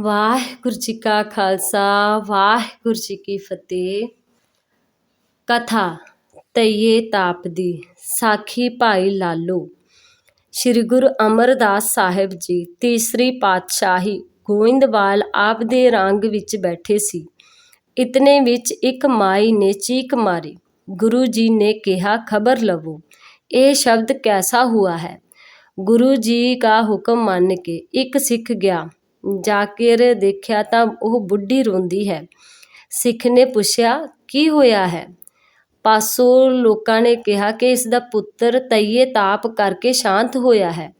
ਵਾਹਿਗੁਰੂ ਜੀ ਕਾ ਖਾਲਸਾ, ਵਾਹਿਗੁਰੂ ਜੀ ਕੀ ਫਤਿਹ। ਕਥਾ, ਤਈਏ ਤਾਪ ਦੀ, ਸਾਖੀ ਭਾਈ ਲਾਲੋ। ਸ੍ਰੀ ਗੁਰੂ ਅਮਰਦਾਸ ਸਾਹਿਬ ਜੀ, ਤੀਸਰੀ ਪਾਤਸ਼ਾਹੀ ਗੋਇੰਦਵਾਲ ਆਪ ਦੇ ਰੰਗ ਵਿੱਚ ਬੈਠੇ ਸੀ। ਇਤਨੇ ਵਿੱਚ ਇੱਕ ਮਾਈ ਨੇ ਚੀਕ ਮਾਰੀ। ਗੁਰੂ ਜੀ ਨੇ ਕਿਹਾ, ਖਬਰ ਲਵੋ, ਇਹ ਸ਼ਬਦ ਕੈਸਾ ਹੁਆ ਹੈ? ਗੁਰੂ ਜੀ ਦਾ ਹੁਕਮ ਮੰਨ ਕੇ ਇੱਕ ਸਿੱਖ ਗਿਆ। ਜਾ ਕੇ ਦੇਖਿਆ ਤਾਂ ਉਹ ਬੁੱਢੀ ਰੋਂਦੀ ਹੈ। ਸਿੱਖ ਨੇ ਪੁੱਛਿਆ, ਕੀ ਹੋਇਆ ਹੈ? ਪਾਸੋਂ ਲੋਕਾਂ ਨੇ ਕਿਹਾ ਕਿ ਇਸ ਦਾ ਪੁੱਤਰ ਤਈਏ ਤਾਪ ਕਰਕੇ ਸ਼ਾਂਤ ਹੋਇਆ ਹੈ।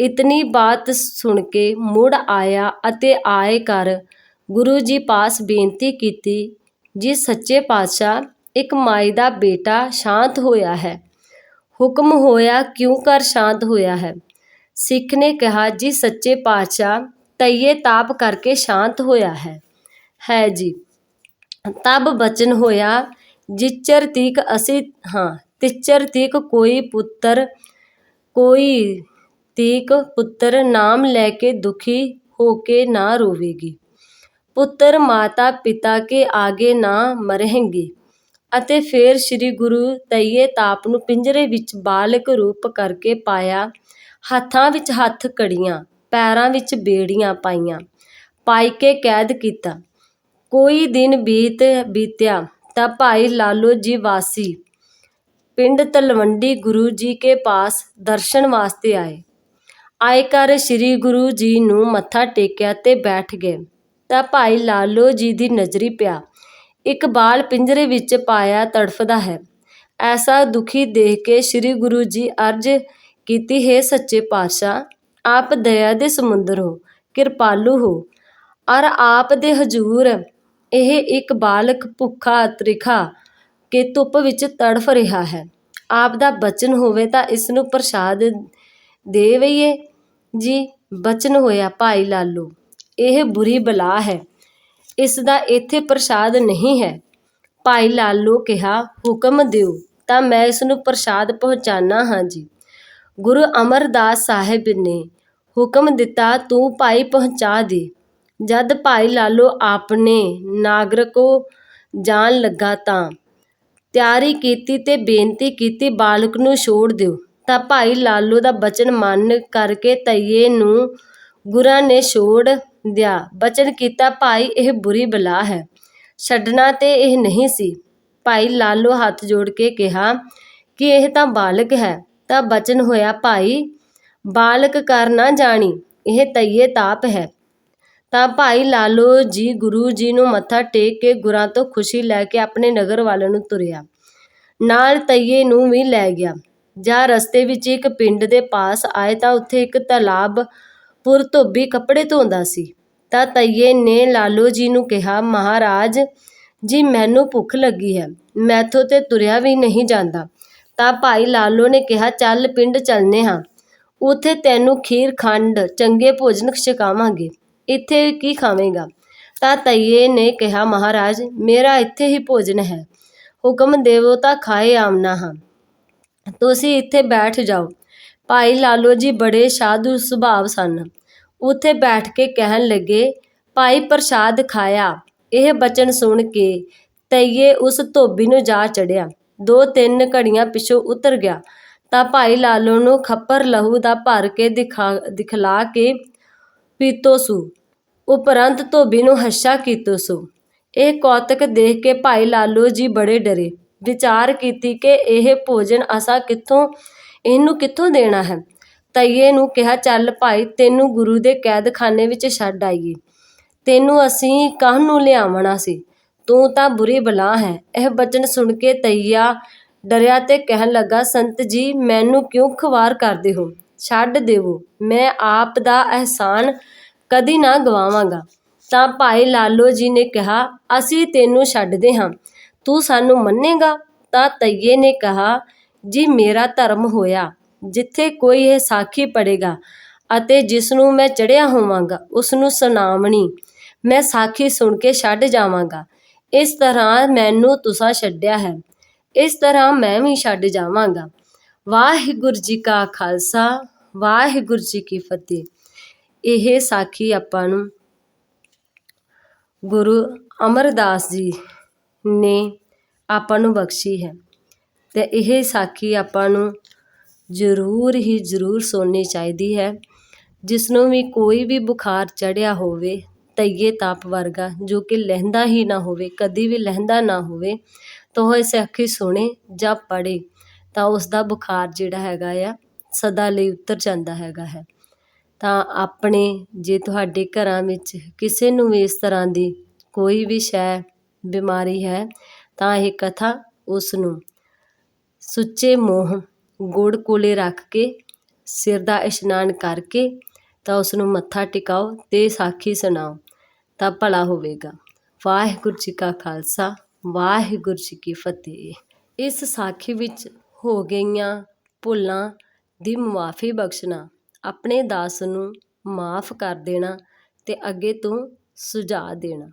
ਇਤਨੀ ਬਾਤ ਸੁਣ ਕੇ ਮੁੜ ਆਇਆ ਅਤੇ ਆਏ ਕਰ ਗੁਰੂ ਜੀ ਪਾਸ ਬੇਨਤੀ ਕੀਤੀ, ਜੀ ਸੱਚੇ ਪਾਤਸ਼ਾਹ, ਇੱਕ ਮਾਈ ਦਾ ਬੇਟਾ ਸ਼ਾਂਤ ਹੋਇਆ ਹੈ। ਹੁਕਮ ਹੋਇਆ ਕਿਉਂ ਕਰ ਸ਼ਾਂਤ ਹੋਇਆ ਹੈ? ਸਿੱਖ ਨੇ ਕਿਹਾ, ਜੀ ਸੱਚੇ ਪਾਤਸ਼ਾਹ ਤਈਏ ਤਾਪ ਕਰਕੇ ਸ਼ਾਂਤ ਹੋਇਆ ਹੈ। ਹੈ ਜੀ। ਤਬ ਬਚਨ ਹੋਇਆ, ਜਿਚਰ ਤੀਕ ਅਸੀਂ, ਹਾਂ, ਤਿਚਰ ਤੀਕ ਕੋਈ ਪੁੱਤਰ, ਕੋਈ ਤੀਕ ਪੁੱਤਰ ਨਾਮ ਲੈ ਕੇ ਦੁਖੀ ਹੋ ਕੇ ਨਾ ਰੋਵੇਗੀ। ਪੁੱਤਰ ਮਾਤਾ ਪਿਤਾ ਕੇ ਆਗੇ ਨਾ ਮਰਹਿੰਗੇ ਅਤੇ ਫਿਰ ਸ੍ਰੀ ਗੁਰੂ ਤਈਏ ਤਾਪ ਨੂੰ ਪਿੰਜਰੇ ਵਿੱਚ ਬਾਲਕ ਰੂਪ ਕਰਕੇ ਪਾਇਆ, ਹੱਥਾਂ ਵਿੱਚ ਹੱਥ ਕੜੀਆਂ। ਪੈਰਾਂ ਵਿੱਚ ਬੇੜੀਆਂ ਪਾਈਆਂ, ਪਾਈ ਕੇ ਕੈਦ ਕੀਤਾ। ਕੋਈ ਦਿਨ ਬੀਤ ਬੀਤਿਆ ਤਾਂ ਭਾਈ ਲਾਲੋ ਜੀ ਵਾਸੀ ਪਿੰਡ ਤਲਵੰਡੀ ਗੁਰੂ ਜੀ ਕੇ ਪਾਸ ਦਰਸ਼ਨ ਵਾਸਤੇ ਆਏ। ਆਏ ਕਰ ਸ੍ਰੀ ਗੁਰੂ ਜੀ ਨੂੰ ਮੱਥਾ ਟੇਕਿਆ ਤੇ ਬੈਠ ਗਏ ਤਾਂ ਭਾਈ ਲਾਲੋ ਜੀ ਦੀ ਨਜ਼ਰੀ ਪਿਆ। ਇੱਕ ਬਾਲ ਪਿੰਜਰੇ ਵਿੱਚ ਪਾਇਆ ਤੜਫਦਾ ਹੈ। ਐਸਾ ਦੁਖੀ ਦੇਖ ਕੇ ਸ੍ਰੀ ਗੁਰੂ ਜੀ ਅਰਜ ਕੀਤੀ, ਹੈ ਸੱਚੇ ਪਾਤਸ਼ਾਹ ਆਪ ਦਇਆ ਦੇ ਸਮੁੰਦਰ ਹੋ, ਕਿਰਪਾਲੂ ਹੋ। ਔਰ ਆਪ ਦੇ ਹਜੂਰ, ਇਹ ਇੱਕ ਬਾਲਕ ਭੁੱਖਾ ਤ੍ਰਿਖਾ ਕੇ ਧੁੱਪ ਵਿੱਚ ਤੜਫ ਰਿਹਾ ਹੈ। ਆਪ ਦਾ ਬਚਨ ਹੋਵੇ ਤਾਂ ਇਸ ਨੂੰ ਪ੍ਰਸਾਦ ਦੇ ਵਈਏ ਜੀ, ਬਚਨ ਹੋਇਆ ਭਾਈ ਲਾਲੂ, ਇਹ ਬੁਰੀ ਬਲਾ ਹੈ। ਇਸ ਦਾ ਇੱਥੇ ਪ੍ਰਸਾਦ ਨਹੀਂ ਹੈ। ਭਾਈ ਲਾਲੂ ਕਿਹਾ, ਹੁਕਮ ਦਿਓ, ਤਾਂ ਮੈਂ ਇਸ ਨੂੰ ਪ੍ਰਸਾਦ ਪਹੁੰਚਾਣਾ ਹਾਂ ਜੀ। ਗੁਰੂ ਅਮਰਦਾਸ ਸਾਹਿਬ ਨੇ ਹੁਕਮ ਦਿੱਤਾ, ਤੂੰ ਭਾਈ ਪਹੁੰਚਾ ਦੇ। ਜਦ ਭਾਈ ਲਾਲੋ ਆਪਣੇ ਨਾਗਰਿਕੋ ਜਾਣ ਲੱਗਾ ਤਾਂ ਤਿਆਰੀ ਕੀਤੀ ਤੇ ਬੇਨਤੀ ਕੀਤੀ, ਬਾਲਕ ਨੂੰ ਛੋੜ ਦਿਓ। ਤਾਂ ਭਾਈ ਲਾਲੋ ਦਾ ਬਚਨ ਮੰਨ ਕਰਕੇ ਤਈਏ ਨੂੰ ਗੁਰਾਂ ਨੇ ਛੋੜ ਦਿਆ। ਬਚਨ ਕੀਤਾ, ਭਾਈ ਇਹ ਬੁਰੀ ਬਲਾ ਹੈ। ਛੱਡਣਾ ਤੇ ਇਹ ਨਹੀਂ ਸੀ। ਭਾਈ ਲਾਲੋ ਹੱਥ ਜੋੜ ਕੇ ਕਿਹਾ ਕਿ ਇਹ ਤਾਂ ਬਾਲਕ ਹੈ। ਤਾਂ ਬਚਨ ਹੋਇਆ ਭਾਈ ਬਾਲਕ ਕਰ ਨਾ ਜਾਣੀ, ਇਹ ਤਈਏ ਤਾਪ ਹੈ। ਤਾਂ ਭਾਈ ਲਾਲੋ ਜੀ ਗੁਰੂ ਜੀ ਨੂੰ ਮੱਥਾ ਟੇਕ ਕੇ ਗੁਰਾਂ ਤੋਂ ਖੁਸ਼ੀ ਲੈ ਕੇ ਆਪਣੇ ਨਗਰ ਵੱਲ ਨੂੰ ਤੁਰਿਆ। ਨਾਲ ਤਈਏ ਨੂੰ ਵੀ ਲੈ ਗਿਆ। ਜਾਂ ਰਸਤੇ ਵਿੱਚ ਇੱਕ ਪਿੰਡ ਦੇ ਪਾਸ ਆਏ ਤਾਂ ਉੱਥੇ ਇੱਕ ਤਲਾਬ ਪੁਰ ਧੋਬੀ ਕੱਪੜੇ ਧੋਂਦਾ ਸੀ। ਤਾਂ ਤਈਏ ਨੇ ਲਾਲੋ ਜੀ ਨੂੰ ਕਿਹਾ, ਮਹਾਰਾਜ, ਜੀ ਮੈਨੂੰ ਭੁੱਖ ਲੱਗੀ ਹੈ। ਮੈਥੋਂ ਤੇ ਤੁਰਿਆ ਵੀ ਨਹੀਂ ਜਾਂਦਾ। ਤਾਂ ਭਾਈ ਲਾਲੋ ਨੇ ਕਿਹਾ, ਚੱਲ ਪਿੰਡ ਚੱਲਨੇ ਹਾਂ। ਉੱਥੇ ਤੈਨੂੰ ਖੀਰ ਖੰਡ, ਚੰਗੇ ਭੋਜਨ ਛਕਾਵਾਂਗੇ। ਇੱਥੇ ਕੀ ਖਾਵੇਂਗਾ? ਤਾਂ ਤਈਏ ਨੇ ਕਿਹਾ, ਮਹਾਰਾਜ, ਮੇਰਾ ਇੱਥੇ ਹੀ ਭੋਜਨ ਹੈ। ਹੁਕਮ ਦੇਵੋ ਤਾਂ ਖਾਏ ਆਮਨਾ ਹਾਂ। ਤੁਸੀਂ ਇੱਥੇ ਬੈਠ ਜਾਓ। ਭਾਈ ਲਾਲੋ ਜੀ ਬੜੇ ਸਾਧੂ ਸੁਭਾਅ ਸਨ। ਉੱਥੇ ਬੈਠ ਕੇ ਕਹਿਣ ਲੱਗੇ, ਭਾਈ ਪ੍ਰਸਾਦ ਖਾਇਆ। ਇਹ ਬਚਨ ਸੁਣ ਕੇ ਤਈਏ ਉਸ ਧੋਬੀ ਨੂੰ ਜਾ ਚੜਿਆ। ਦੋ ਤਿੰਨ ਘੜੀਆਂ ਪਿਛੋਂ ਉਤਰ ਗਿਆ। ਤਾਂ ਭਾਈ ਲਾਲੋ ਨੂੰ ਖੱਪਰ ਲਹੂ ਦਾ ਭਰ ਕੇ ਦਿਖਾ, ਦਿਖਲਾ ਕੇ ਪੀਤੋ ਸੂ। ਉਪਰੰਤ ਧੋਬੀ ਨੂੰ ਹੱਸ਼ਾ ਕੀਤੋ ਸੂ। ਇਹ ਕੌਤਕ ਦੇਖ ਕੇ ਭਾਈ ਲਾਲੋ ਜੀ ਬੜੇ ਡਰੇ। ਵਿਚਾਰ ਕੀਤੀ ਕਿ ਇਹ ਭੋਜਨ ਅਸਾਂ ਕਿੱਥੋਂ, ਇਹਨੂੰ ਕਿੱਥੋਂ ਦੇਣਾ ਹੈ? ਤਈਏ ਨੂੰ ਕਿਹਾ, ਚੱਲ ਭਾਈ, ਤੈਨੂੰ ਗੁਰੂ ਦੇ ਕੈਦਖਾਨੇ ਵਿੱਚ ਛੱਡ ਆਈਏ। ਤੈਨੂੰ ਅਸੀਂ ਕਾਹ ਨੂੰ ਲਿਆਵਣਾ ਸੀ? ਤੂੰ ਤਾਂ ਬੁਰੀ ਬਲਾ ਹੈ। ਇਹ ਬਚਨ ਸੁਣ ਕੇ ਤਈਆ ਡਰਿਆ ਤੇ ਕਹਿਣ ਲੱਗਾ, ਸੰਤ ਜੀ, ਮੈਨੂੰ ਕਿਉਂ ਖਵਾਰ ਕਰਦੇ ਹੋ? ਛੱਡ ਦੇਵੋ, ਮੈਂ ਆਪ ਦਾ ਅਹਿਸਾਨ ਕਦੀ ਨਾ ਗਵਾਵਾਂਗਾ। ਤਾਂ ਭਾਈ ਲਾਲੋ ਜੀ ਨੇ ਕਿਹਾ, ਅਸੀਂ ਤੈਨੂੰ ਛੱਡਦੇ ਹਾਂ। ਤੂੰ ਸਾਨੂੰ ਮੰਨੇਗਾ? ਤਾਂ ਤਈਏ ਨੇ ਕਿਹਾ, ਜੀ, ਮੇਰਾ ਧਰਮ ਹੋਇਆ, ਜਿੱਥੇ ਕੋਈ ਇਹ ਸਾਖੀ ਪੜ੍ਹੇਗਾ ਅਤੇ ਜਿਸ ਨੂੰ ਮੈਂ ਚੜ੍ਹਿਆ ਹੋਵਾਂਗਾ ਉਸਨੂੰ ਸੁਣਾਵਣੀ। ਮੈਂ ਸਾਖੀ ਸੁਣ ਕੇ ਛੱਡ ਜਾਵਾਂਗਾ। ਇਸ ਤਰ੍ਹਾਂ ਮੈਨੂੰ ਤੁਸਾਂ ਛੱਡਿਆ ਹੈ। ਇਸ ਤਰ੍ਹਾਂ ਮੈਂ ਵੀ ਛੱਡ ਜਾਵਾਂਗਾ। ਵਾਹਿਗੁਰੂ ਜੀ ਕਾ ਖਾਲਸਾ, ਵਾਹਿਗੁਰੂ ਜੀ ਕੀ ਫਤਿਹ। ਇਹ ਸਾਖੀ ਆਪਾਂ ਨੂੰ ਗੁਰੂ ਅਮਰਦਾਸ ਜੀ ਨੇ ਆਪਾਂ ਨੂੰ ਬਖਸ਼ੀ ਹੈ ਤੇ ਇਹ ਸਾਖੀ ਆਪਾਂ ਨੂੰ ਜ਼ਰੂਰ ਹੀ ਜ਼ਰੂਰ ਸੁਣਨੀ ਚਾਹੀਦੀ ਹੈ। ਜਿਸ ਨੂੰ ਵੀ ਕੋਈ ਵੀ ਬੁਖਾਰ ਚੜਿਆ ਹੋਵੇ ਤਈਏ ਤਾਪ ਵਰਗਾ, ਜੋ ਕਿ ਲਹਿੰਦਾ ਹੀ ਨਾ ਹੋਵੇ, ਕਦੀ ਵੀ ਲਹਿੰਦਾ ਨਾ ਹੋਵੇ ਤਾਂ ਉਹ ਇਹ ਸਾਖੀ ਸੁਣੇ ਜਾਂ ਪੜ੍ਹੇ ਤਾਂ ਉਸਦਾ ਬੁਖਾਰ ਜਿਹੜਾ ਹੈਗਾ ਆ, ਸਦਾ ਲਈ ਉਤਰ ਜਾਂਦਾ ਹੈਗਾ ਹੈ। ਤਾਂ ਆਪਣੇ, ਜੇ ਤੁਹਾਡੇ ਘਰਾਂ ਵਿੱਚ ਕਿਸੇ ਨੂੰ ਵੀ ਇਸ ਤਰ੍ਹਾਂ ਦੀ ਕੋਈ ਵੀ ਸ਼ੈ, ਬਿਮਾਰੀ ਹੈ, ਤਾਂ ਇਹ ਕਥਾ ਉਸ ਨੂੰ ਸੁੱਚੇ ਮੂੰਹ, ਗੁੜ ਕੋਲੇ ਰੱਖ ਕੇ, ਸਿਰ ਦਾ ਇਸ਼ਨਾਨ ਕਰਕੇ, ਤਾਂ ਉਸ ਨੂੰ ਮੱਥਾ ਟਿਕਾਓ ਅਤੇ ਸਾਖੀ ਸੁਣਾਓ। ਤਾਂ ਭਲਾ ਹੋਵੇਗਾ। ਵਾਹਿਗੁਰੂ ਜੀ ਕਾ ਖਾਲਸਾ, ਵਾਹਿਗੁਰੂ ਜੀ ਕੀ ਫਤਿਹ। ਇਸ ਸਾਖੀ ਵਿੱਚ ਹੋ ਗਈਆਂ ਭੁੱਲਾਂ ਦੀ ਮੁਆਫੀ ਬਖਸ਼ਣਾ, ਆਪਣੇ ਦਾਸ ਨੂੰ ਮਾਫ ਕਰ ਦੇਣਾ ਤੇ ਅੱਗੇ ਤੋਂ ਸੁਝਾਅ ਦੇਣਾ।